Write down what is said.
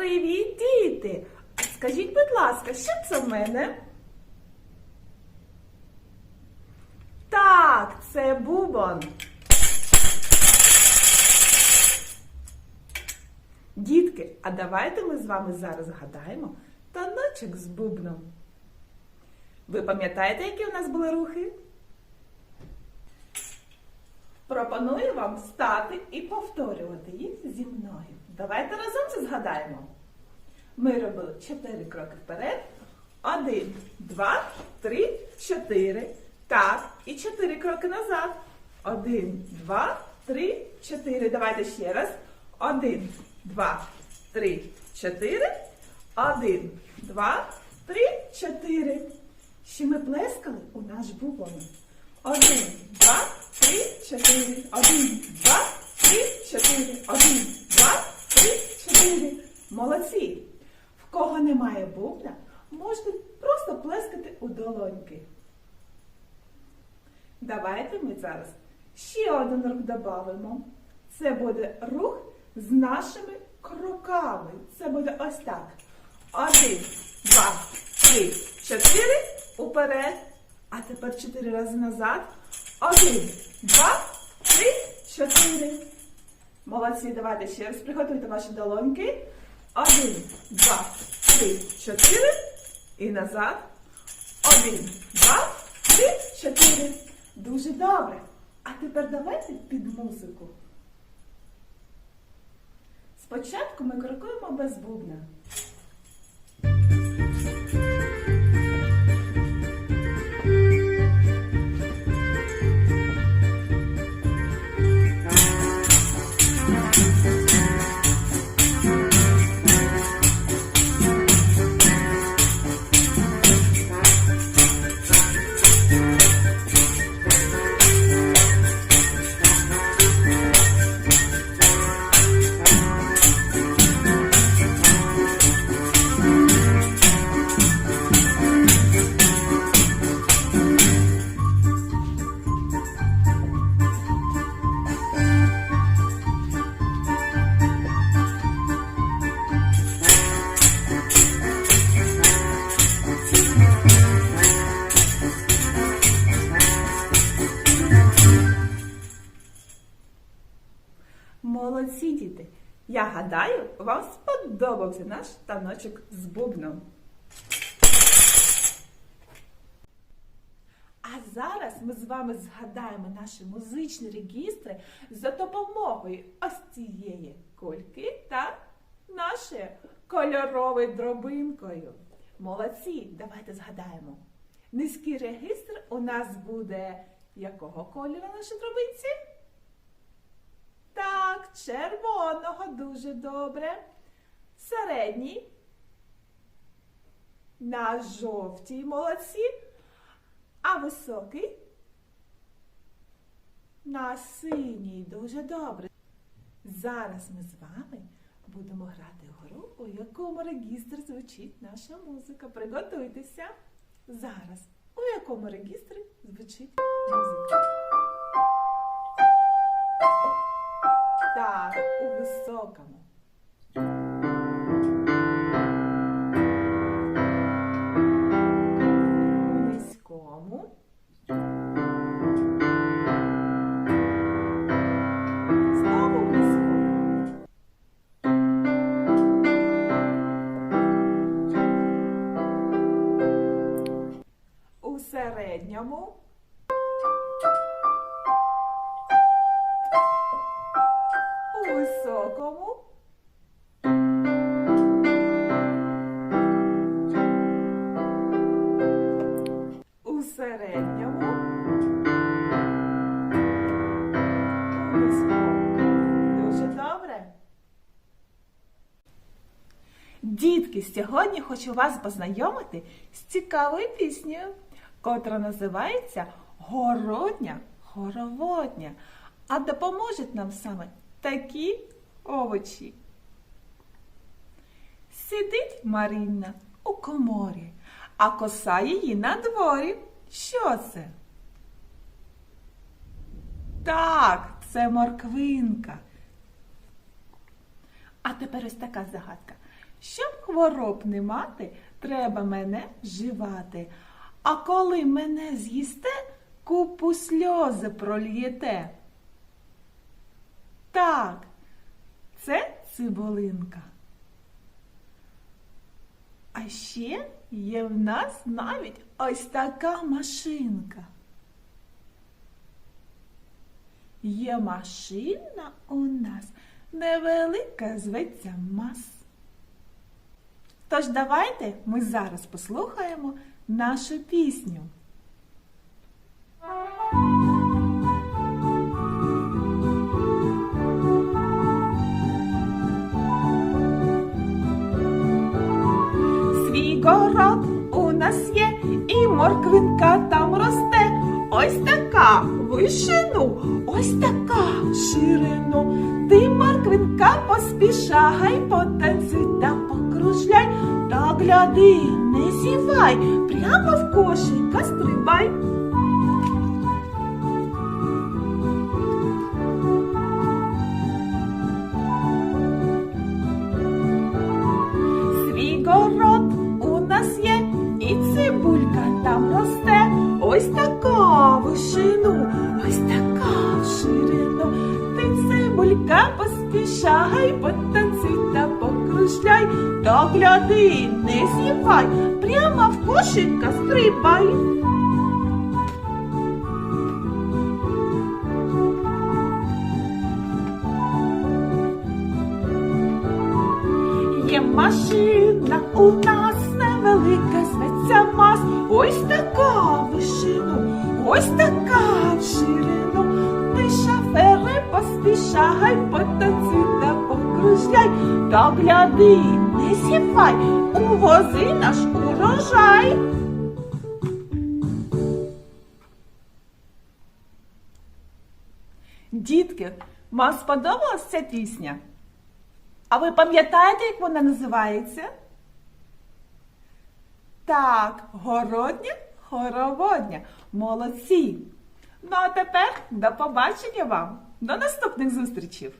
Привіт, діти! Скажіть, будь ласка, що це в мене? Так, це бубон. Дітки, а давайте ми з вами зараз згадаємо таночок з бубном. Ви пам'ятаєте, які у нас були рухи? Пропоную вам встати і повторювати їх зі мною. Давайте разом це згадаємо. Ми робили чотири кроки вперед. Один, два, три, чотири. Так, і чотири кроки назад. Один, два, три, чотири. Давайте ще раз. Один, два, три, чотири. Один, два, три, чотири. Ще ми плескали у наш бубон. Один, два, чотири. Один, два, три, чотири. Один, два, три, чотири. Молодці. В кого немає бубна, можете просто плескати у долоньки. Давайте ми зараз ще один рух додамо. Це буде рух з нашими кроками. Це буде ось так. Один, два, три, чотири. Уперед. А тепер чотири рази назад. Один, два, три, чотири. Молодці, давайте ще раз приготуйте ваші долоньки. Один, два, три, чотири. І назад. Один, два, три, чотири. Дуже добре. А тепер давайте під музику. Спочатку ми крокуємо без бубна. Молодці діти! Я гадаю, вам сподобався наш таночок з бубном. А зараз ми з вами згадаємо наші музичні регістри за допомогою ось цієї кульки та нашою кольоровою дробинкою. Молодці, давайте згадаємо. Низький регістр у нас буде якого кольору наші дробинці? Так, червоного дуже добре. Середній. На жовтій молодці. А високий. На синій дуже добре. Зараз ми з вами будемо грати в гру, у якому регістрі звучить наша музика. Приготуйтеся. Зараз. У якому регістрі звучить музика? Так, у високому. Високому. У середньому. Дуже добре. Дітки, сьогодні хочу вас познайомити з цікавою піснею, котра називається Городня хороводня. А допоможуть нам саме такі овочі. Сидить Марінна у коморі, а коса її на дворі. Що це? Так, це морквинка. А тепер ось така загадка. Щоб хвороб не мати, треба мене вживати. А коли мене з'їсте, купу сльози прольєте. Так, це цибулинка. А ще є в нас навіть ось така машинка. Є машина у нас невелика зветься мас. Тож давайте ми зараз послухаємо нашу пісню. Нас є, і морквинка там росте. Ось така вишину, ось така ширину. Ти, морквинка, поспішай, потанцюй та покружляй. Та гляди, не зівай, прямо в кошика стрибай. Ось така вишину, ось така ширину. Ти цибулька поспішай, потанцюй та покружляй. Та гляди, не зівай, прямо в кошика стрибай. Є машина у нас невелика, зветься мас. Ось така вишину, ось така в ширину. Ти шафери поспішай, та покружляй. Та гляди, не сівай, увози наш урожай. Дітки, вам сподобалась ця пісня? А ви пам'ятаєте, як вона називається? Так, городня, хороводня. Молодці. Ну а тепер до побачення вам. До наступних зустрічей.